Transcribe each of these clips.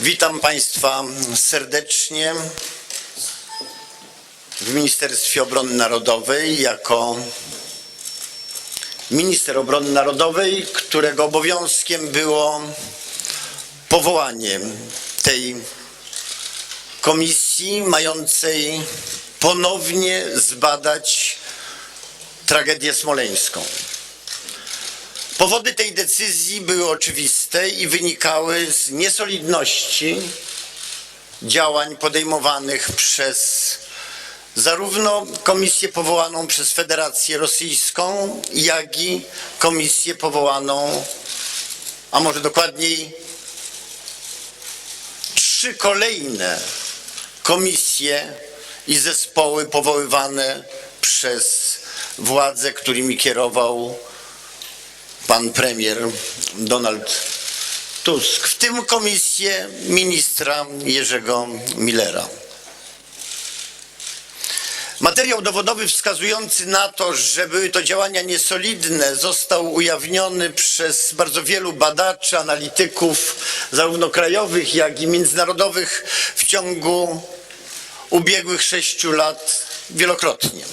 Witam Państwa serdecznie w Ministerstwie Obrony Narodowej jako minister obrony narodowej, którego obowiązkiem było powołanie tej komisji mającej ponownie zbadać tragedię smoleńską. Powody tej decyzji były oczywiste i wynikały z niesolidności działań podejmowanych przez zarówno komisję powołaną przez Federację Rosyjską, jak i komisję powołaną, a może dokładniej trzy kolejne komisje i zespoły powoływane przez władze, którymi kierował pan premier Donald Tusk, w tym komisję ministra Jerzego Millera. Materiał dowodowy wskazujący na to, że były to działania niesolidne, został ujawniony przez bardzo wielu badaczy, analityków, zarówno krajowych, jak i międzynarodowych w ciągu ubiegłych sześciu lat wielokrotnie.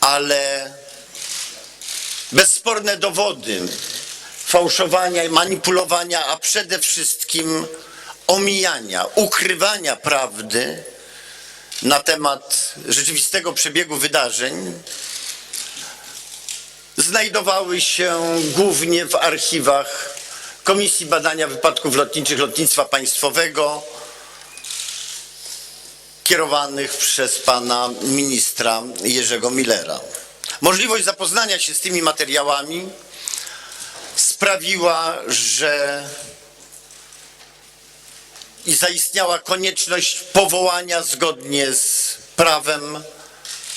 Ale bezsporne dowody fałszowania i manipulowania, a przede wszystkim omijania, ukrywania prawdy na temat rzeczywistego przebiegu wydarzeń znajdowały się głównie w archiwach Komisji Badania Wypadków Lotniczych Lotnictwa Państwowego kierowanych przez pana ministra Jerzego Millera. Możliwość zapoznania się z tymi materiałami sprawiła, że i zaistniała konieczność powołania zgodnie z prawem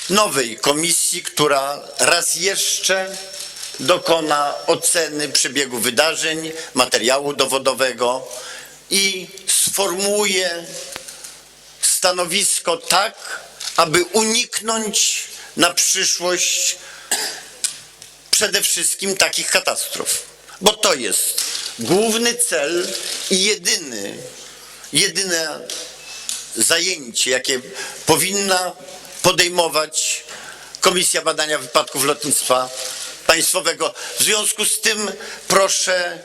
nowej komisji, która raz jeszcze dokona oceny przebiegu wydarzeń, materiału dowodowego i sformułuje stanowisko tak, aby uniknąć na przyszłość przede wszystkim takich katastrof. Bo to jest główny cel i jedyny, jedyne zajęcie, jakie powinna podejmować Komisja Badania Wypadków Lotnictwa Państwowego. W związku z tym proszę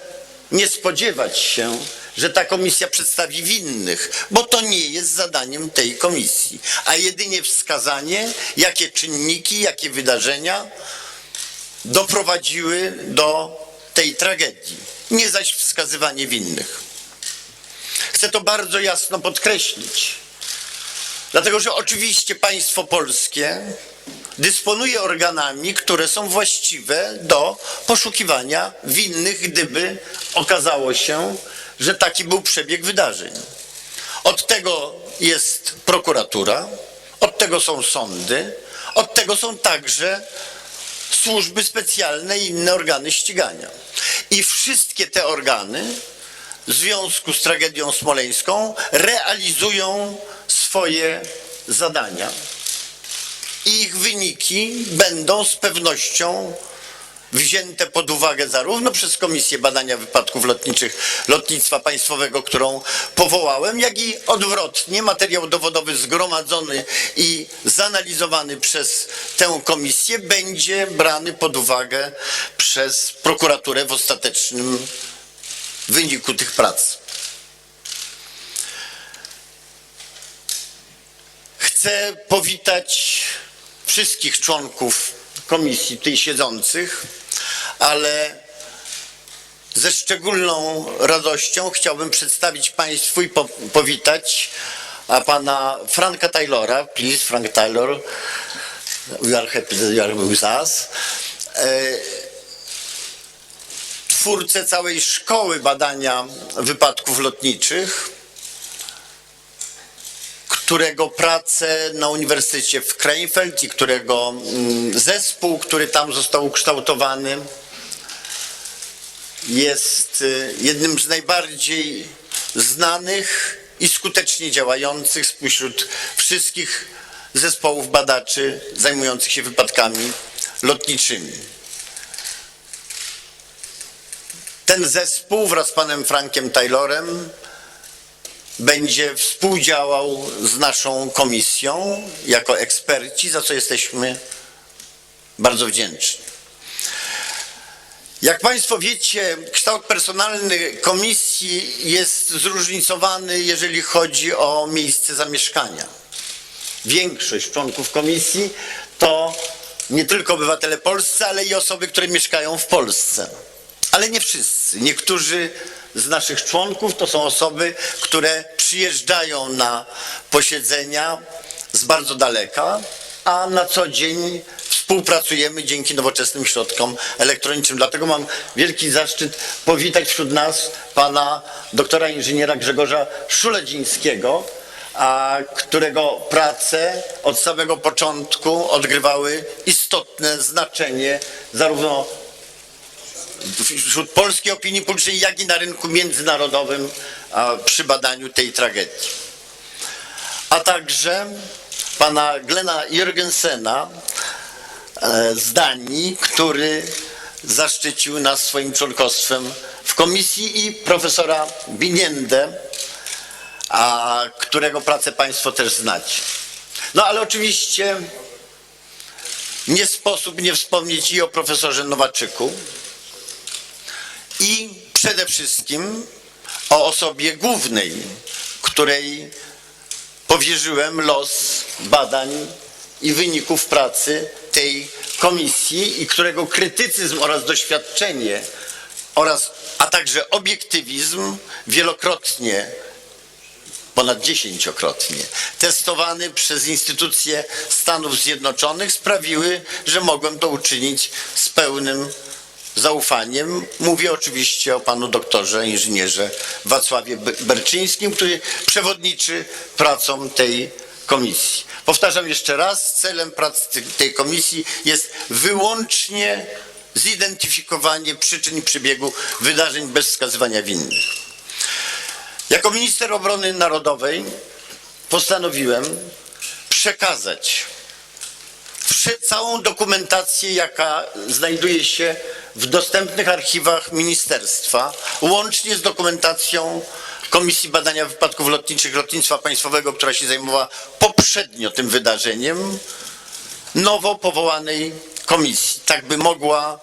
nie spodziewać się, że ta komisja przedstawi winnych, bo to nie jest zadaniem tej komisji, a jedynie wskazanie, jakie czynniki, jakie wydarzenia doprowadziły do tej tragedii, nie zaś wskazywanie winnych. Chcę to bardzo jasno podkreślić, dlatego że oczywiście państwo polskie dysponuje organami, które są właściwe do poszukiwania winnych, gdyby okazało się, że taki był przebieg wydarzeń. Od tego jest prokuratura, od tego są sądy, od tego są także służby specjalne i inne organy ścigania. I wszystkie te organy w związku z tragedią smoleńską realizują swoje zadania. I ich wyniki będą z pewnością wzięte pod uwagę zarówno przez Komisję Badania Wypadków Lotniczych Lotnictwa Państwowego, którą powołałem, jak i odwrotnie materiał dowodowy zgromadzony i zanalizowany przez tę komisję będzie brany pod uwagę przez prokuraturę w ostatecznym wyniku tych prac. Chcę powitać wszystkich członków komisji tutaj siedzących, ale ze szczególną radością chciałbym przedstawić Państwu i po, powitać pana Franka Taylora. Please, Frank Taylor. We are happy that you are with us. E, twórcę całej szkoły badania wypadków lotniczych, którego pracę na Uniwersytecie w Krefeld i którego mm, zespół, który tam został ukształtowany, jest y, jednym z najbardziej znanych i skutecznie działających spośród wszystkich zespołów badaczy zajmujących się wypadkami lotniczymi. Ten zespół wraz z panem Frankiem Taylorem będzie współdziałał z naszą komisją jako eksperci, za co jesteśmy bardzo wdzięczni. Jak Państwo wiecie, kształt personalny komisji jest zróżnicowany, jeżeli chodzi o miejsce zamieszkania. Większość członków komisji to nie tylko obywatele polscy, ale i osoby, które mieszkają w Polsce. Ale nie wszyscy. Niektórzy z naszych członków to są osoby, które przyjeżdżają na posiedzenia z bardzo daleka, a na co dzień współpracujemy dzięki nowoczesnym środkom elektronicznym. Dlatego mam wielki zaszczyt powitać wśród nas pana doktora inżyniera Grzegorza Szuledzińskiego, a którego prace od samego początku odgrywały istotne znaczenie zarówno wśród polskiej opinii publicznej, jak i na rynku międzynarodowym przy badaniu tej tragedii. A także pana Glena Jürgensena e, z Danii, który zaszczycił nas swoim członkostwem w komisji i profesora Biniendę, a którego pracę Państwo też znacie. No ale oczywiście nie sposób nie wspomnieć i o profesorze Nowaczyku i przede wszystkim o osobie głównej, której powierzyłem los badań i wyników pracy tej komisji i którego krytycyzm oraz doświadczenie oraz, a także obiektywizm wielokrotnie ponad dziesięciokrotnie, testowany przez instytucje Stanów Zjednoczonych sprawiły, że mogłem to uczynić z pełnym zaufaniem. Mówię oczywiście o panu doktorze, inżynierze Wacławie Be- Berczyńskim, który przewodniczy pracom tej komisji. Powtarzam jeszcze raz, celem prac tej komisji jest wyłącznie zidentyfikowanie przyczyn i przebiegu wydarzeń bez wskazywania winnych. Jako minister obrony narodowej postanowiłem przekazać całą dokumentację, jaka znajduje się w dostępnych archiwach ministerstwa, łącznie z dokumentacją Komisji Badania Wypadków Lotniczych Lotnictwa Państwowego, która się zajmowała poprzednio tym wydarzeniem, nowo powołanej komisji, tak by mogła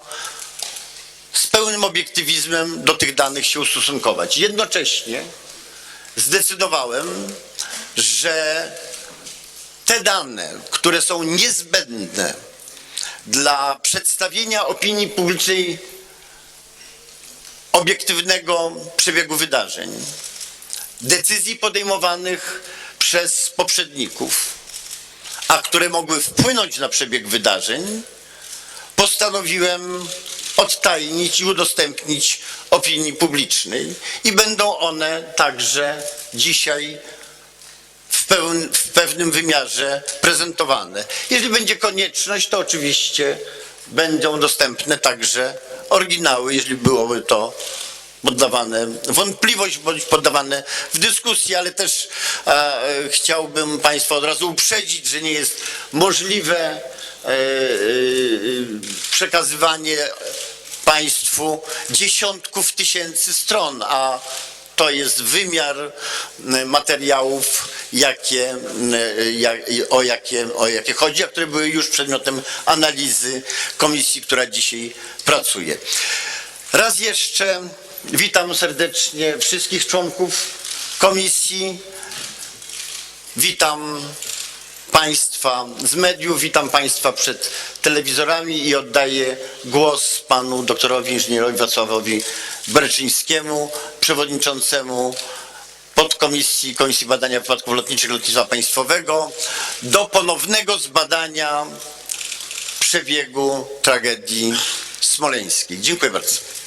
z pełnym obiektywizmem do tych danych się ustosunkować. Jednocześnie zdecydowałem, że te dane, które są niezbędne dla przedstawienia opinii publicznej obiektywnego przebiegu wydarzeń, decyzji podejmowanych przez poprzedników, a które mogły wpłynąć na przebieg wydarzeń, postanowiłem odtajnić i udostępnić opinii publicznej i będą one także dzisiaj w, pełn, w pewnym wymiarze prezentowane. Jeżeli będzie konieczność, to oczywiście będą dostępne także oryginały, jeżeli byłoby to poddawane wątpliwość bądź poddawane w dyskusji, ale też e, chciałbym Państwa od razu uprzedzić, że nie jest możliwe e, e, przekazywanie Państwu dziesiątków tysięcy stron, a to jest wymiar materiałów, jakie, jak, o, jakie, o jakie chodzi, a które były już przedmiotem analizy komisji, która dzisiaj pracuje. Raz jeszcze witam serdecznie wszystkich członków komisji. Witam Państwa z mediów, witam Państwa przed telewizorami i oddaję głos panu doktorowi inżynierowi Wacławowi Berczyńskiemu, przewodniczącemu podkomisji Komisji Badania Wypadków Lotniczych Lotnictwa Państwowego do ponownego zbadania przebiegu tragedii smoleńskiej. Dziękuję bardzo.